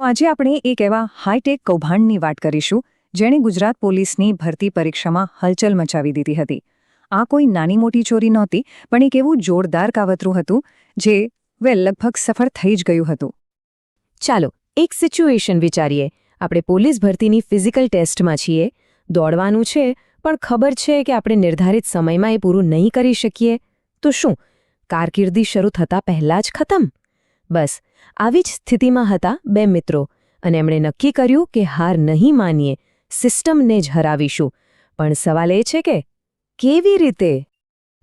આજે આપણે એક એવા હાઈટેક કૌભાંડની વાત કરીશું, જેણે ગુજરાત પોલીસની ભરતી પરીક્ષામાં હલચલ મચાવી દીધી હતી. આ કોઈ નાની મોટી ચોરી નહોતી, પણ એક એવું જોરદાર કાવતરું હતું, જે વેલ લગભગ સફળ થઈ જ ગયું હતું. ચાલો, એક સિચ્યુએશન વિચારીએ. આપણે પોલીસ ભરતીની ફિઝિકલ ટેસ્ટમાં છીએ. દોડવાનું છે, પણ ખબર છે કે આપણે નિર્ધારિત સમયમાં એ પૂરું નહીં કરી શકીએ. તો શું? કારકિર્દી શરૂ થતાં પહેલાં જ ખતમ? બસ, આવી જ સ્થિતિમાં હતા બે મિત્રો અને એમણે નક્કી કર્યું કે હાર નહીં માનીએ, સિસ્ટમને જ હરાવીશું. પણ સવાલ એ છે કે કેવી રીતે?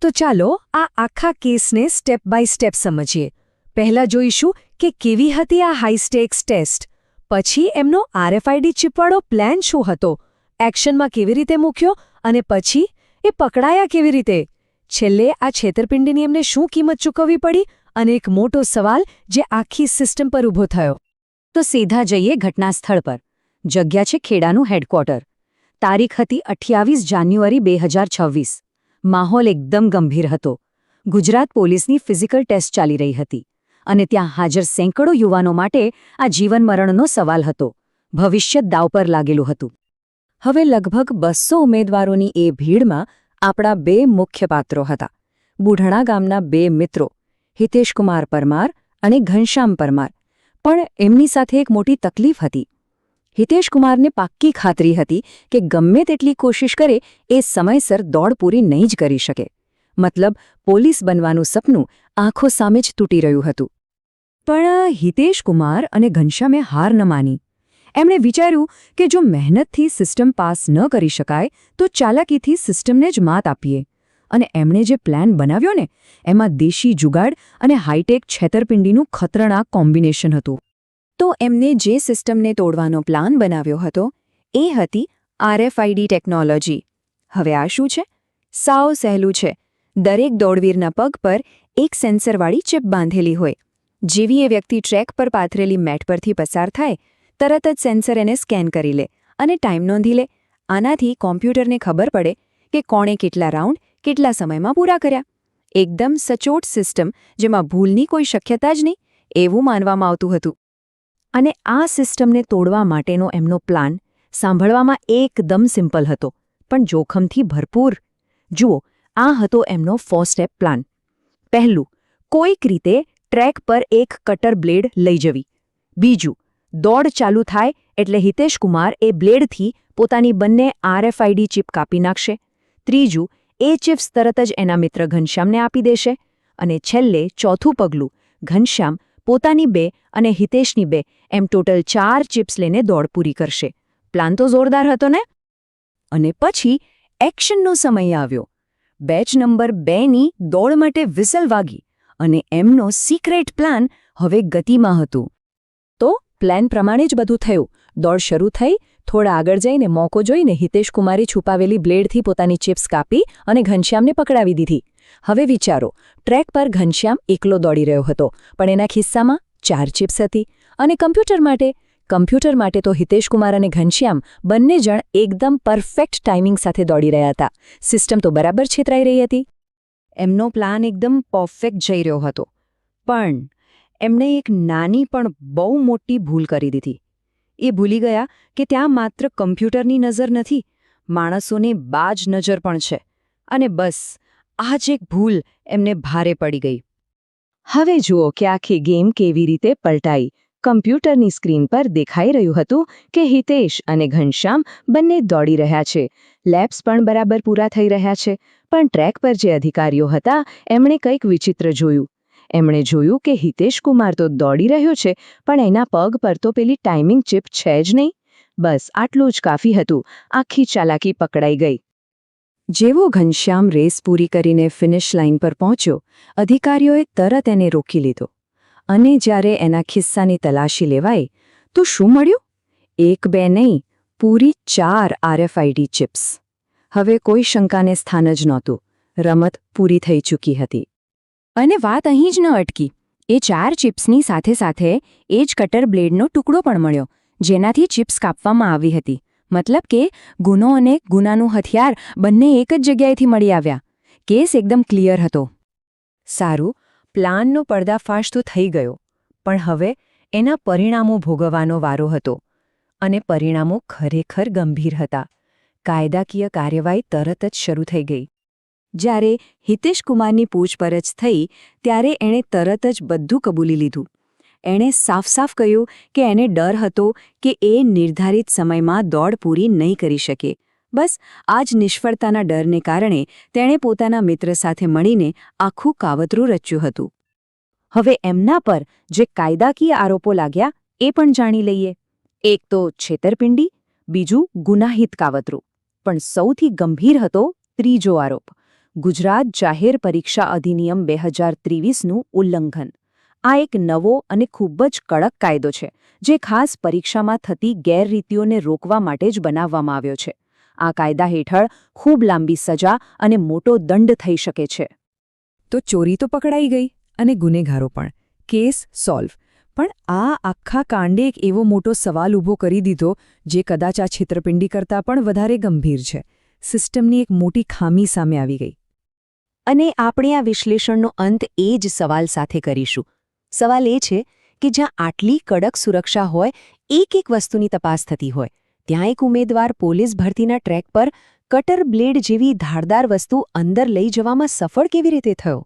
તો ચાલો આ આખા કેસને સ્ટેપ બાય સ્ટેપ સમજીએ. પહેલા જોઈશું કે કેવી હતી આ હાઈસ્ટેક્સ ટેસ્ટ. પછી એમનો આરએફઆઈડી ચીપવાળો પ્લાન શું હતો? એક્શનમાં કેવી રીતે મૂક્યો અને પછી એ પકડાયા કેવી રીતે? છેલ્લે આ છેતરપિંડીની એમને શું કિંમત ચૂકવવી પડી અને એક મોટો સવાલ જે આખી સિસ્ટમ પર ઊભો થયો. તો સીધા જઈએ ઘટના સ્થળ પર. જગ્યા છે ખેડાનું હેડક્વાર્ટર. તારીખ હતી અઠ્યાવીસ જાન્યુઆરી બે હજાર છવ્વીસ. માહોલ એકદમ ગંભીર હતો. ગુજરાત પોલીસની ફિઝિકલ ટેસ્ટ ચાલી રહી હતી અને ત્યાં હાજર સેંકડો યુવાનો માટે આ જીવન મરણનો સવાલ હતો. ભવિષ્ય દાવ પર લાગેલું હતું. હવે લગભગ બસો ઉમેદવારોની એ ભીડમાં આપણા બે મુખ્ય પાત્રો હતા. બુઢણા ગામના બે મિત્રો, હિતેશકુમાર પરમાર અને ઘનશ્યામ પરમાર. પણ એમની સાથે એક મોટી તકલીફ હતી. હિતેશકુમારને પાક્કી ખાતરી હતી કે ગમે તેટલી કોશિશ કરે, એ સમયસર દોડ પૂરી નહીં જ કરી શકે. મતલબ, પોલીસ બનવાનું સપનું આંખો સામે જ તૂટી રહ્યું હતું. પણ હિતેશકુમાર અને ઘનશ્યામે હાર ન માની. એમણે વિચાર્યું કે જો મહેનતથી સિસ્ટમ પાસ ન કરી શકાય, તો ચાલાકીથી સિસ્ટમને જ માત આપીએ. અને એમણે જે પ્લાન બનાવ્યો ને, એમાં દેશી જુગાડ અને હાઈટેક છેતરપિંડીનું ખતરનાક કોમ્બિનેશન હતું. તો એમને જે સિસ્ટમને તોડવાનો પ્લાન બનાવ્યો હતો, એ હતી આરએફઆઈડી ટેકનોલોજી. હવે આ શું છે? સાવ સહેલું છે. દરેક દોડવીરના પગ પર એક સેન્સરવાળી ચિપ બાંધેલી હોય. જેવી એ વ્યક્તિ ટ્રેક પર પાથરેલી મેટ પરથી પસાર થાય તરત જ સેન્સર એને સ્કેન કરી લે અને ટાઈમ નોંધી લે. આનાથી કોમ્પ્યુટરને ખબર પડે કે કોણે કેટલા રાઉન્ડ, કેટલા સમયમાં પૂરા કર્યા. એકદમ સચોટ સિસ્ટમ જેમાં ભૂલની કોઈ શક્યતા જ નહીં, એવું માનવામાં આવતું હતું. અને આ સિસ્ટમને તોડવા માટેનો એમનો પ્લાન સાંભળવામાં એકદમ સિમ્પલ હતો, પણ જોખમથી ભરપૂર. જુઓ, આ હતો એમનો ફોર સ્ટેપ પ્લાન. પહેલું, કોઈક રીતે ટ્રેક પર એક કટર બ્લેડ લઈ જવી. બીજું દોડ ચાલુ થાય એટલે હિતેશ કુમાર એ બ્લેડથી પોતાની બંને આરએફઆઈડી ચિપ કાપી નાખશે. ત્રીજું, એ ચિપ્સ તરત જ એના મિત્ર ઘનશ્યામને આપી દેશે અને છેલ્લે ચોથું પગલું, ઘનશ્યામ પોતાની બે અને હિતેશની બે એમ ટોટલ ચાર ચિપ્સ લઈને દોડ પૂરી કરશે. પ્લાન તો જોરદાર હતો ને? અને પછી એક્શનનો સમય આવ્યો. બેચ નંબર બેની દોડ માટે વિસલ વાગી અને એમનો સિક્રેટ પ્લાન હવે ગતિમાં હતું. તો પ્લાન પ્રમાણે જ બધું થયું. દોડ શરૂ થઈ, થોડા આગળ જઈને મોકો જોઈને હિતેશ કુમારે છુપાવેલી બ્લેડથી પોતાની ચિપ્સ કાપી અને ઘનશ્યામને પકડાવી દીધી. હવે વિચારો, ટ્રેક પર ઘનશ્યામ એકલો દોડી રહ્યો હતો, પણ એના ખિસ્સામાં ચાર ચિપ્સ હતી અને કમ્પ્યુટર માટે કમ્પ્યુટર માટે તો હિતેશકુમાર અને ઘનશ્યામ બંને જણ એકદમ પરફેક્ટ ટાઈમિંગ સાથે દોડી રહ્યા હતા. સિસ્ટમ તો બરાબર છેતરાઈ રહી હતી. એમનો પ્લાન એકદમ પરફેક્ટ જઈ રહ્યો હતો. પણ એમણે એક નાની પણ બહુ મોટી ભૂલ કરી દીધી. એ ભૂલી ગયા કે ત્યાં માત્ર કમ્પ્યુટરની નજર નથી, માણસોની બાજ નજર પણ છે. અને બસ, આ જ એક ભૂલ એમને ભારે પડી ગઈ. હવે જુઓ કે આખી ગેમ કેવી રીતે પલટાઈ. કમ્પ્યુટરની સ્ક્રીન પર દેખાઈ રહ્યું હતું કે હિતેશ અને ઘનશ્યામ બંને દોડી રહ્યા છે. લેબ્સ પણ બરાબર પૂરા થઈ રહ્યા છે, પણ ટ્રેક પર જે અધિકારીઓ હતા, એમણે કંઈક વિચિત્ર જોયું. એમણે જોયું કે હિતેશ કુમાર તો દોડી રહ્યો છે, પણ એના પગ પર તો પેલી ટાઈમિંગ ચિપ છે જ નહીં. બસ, આટલું જ કાફી હતું. આખી ચાલાકી પકડાઈ ગઈ. જેવો ઘનશ્યામ રેસ પૂરી કરીને ફિનિશ લાઇન પર પહોંચ્યો, અધિકારીઓએ તરત એને રોકી લીધો. અને જ્યારે એના ખિસ્સાની તલાશી લેવાઈ, તો શું મળ્યું? એક બે નહીં, પૂરી ચાર આરએફઆઈડી ચિપ્સ. હવે કોઈ શંકાને સ્થાન જ નહોતું. રમત પૂરી થઈ ચૂકી હતી. અને વાત અહીં જ ન અટકી. એ ચાર ચિપ્સની સાથે સાથે એ જ કટર બ્લેડનો ટુકડો પણ મળ્યો, જેનાથી ચિપ્સ કાપવામાં આવી હતી. મતલબ કે ગુનો અને ગુનાનું હથિયાર બંને એક જ જગ્યાએથી મળી આવ્યા. કેસ એકદમ ક્લિયર હતો. સારું, પ્લાનનો પર્દાફાશ તો થઈ ગયો, પણ હવે એના પરિણામો ભોગવવાનો વારો હતો અને પરિણામો ખરેખર ગંભીર હતા. કાયદાકીય કાર્યવાહી તરત જ શરૂ થઈ ગઈ. જ્યારે હિતેશકુમારની પૂછપરછ થઈ, ત્યારે એણે તરત જ બધું કબૂલી લીધું. એણે સાફ સાફ કહ્યું કે એને ડર હતો કે એ નિર્ધારિત સમયમાં દોડ પૂરી નહીં કરી શકે. બસ, આ જ નિષ્ફળતાના ડરને કારણે તેણે પોતાના મિત્ર સાથે મળીને આખું કાવતરું રચ્યું હતું. હવે એમના પર જે કાયદાકીય આરોપો લાગ્યા, એ પણ જાણી લઈએ. એક તો છેતરપિંડી, બીજું ગુનાહિત કાવતરું. પણ સૌથી ગંભીર હતો ત્રીજો આરોપ. ગુજરાત જાહેર પરીક્ષા અધિનિયમ બે હજાર ત્રેવીસનું ઉલ્લંઘન. આ એક નવો અને ખૂબ જ કડક કાયદો છે, જે ખાસ પરીક્ષામાં થતી ગેરરીતિઓને રોકવા માટે જ બનાવવામાં આવ્યો છે. આ કાયદા હેઠળ ખૂબ લાંબી સજા અને મોટો દંડ થઈ શકે છે. તો ચોરી તો પકડાઈ ગઈ અને ગુનેગારો પણ. Case solve. પણ આ આખા કાંડે એક એવો મોટો સવાલ ઊભો કરી દીધો, જે કદાચ આ છેતરપિંડી કરતાં પણ વધારે ગંભીર છે. સિસ્ટમની એક મોટી ખામી સામે આવી ગઈ. અને આપણે આ વિશ્લેષણનો અંત એ જ સવાલ સાથે કરીશું. સવાલ એ છે કે જ્યાં આટલી કડક સુરક્ષા હોય, એક એક વસ્તુની તપાસ થતી હોય. ત્યાં એક ઉમેદવાર પોલીસ ભરતીના ટ્રેક પર કટર બ્લેડ જેવી ધારદાર વસ્તુ અંદર લઈ જવામાં સફળ કેવી રીતે થયો?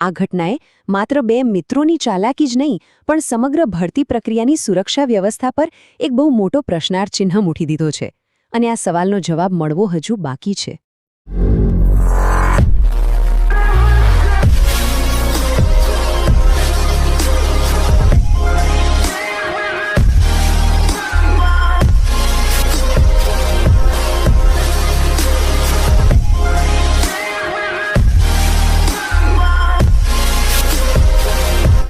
આ ઘટનાએ માત્ર બે મિત્રોની ચાલાકી જ નહીં, પણ સમગ્ર ભરતી પ્રક્રિયાની સુરક્ષા વ્યવસ્થા પર એક બહુ મોટો પ્રશ્નાર્થ ચિહ્ન મૂકી દીધો છે. અને આ સવાલનો જવાબ મળવો હજુ બાકી છે.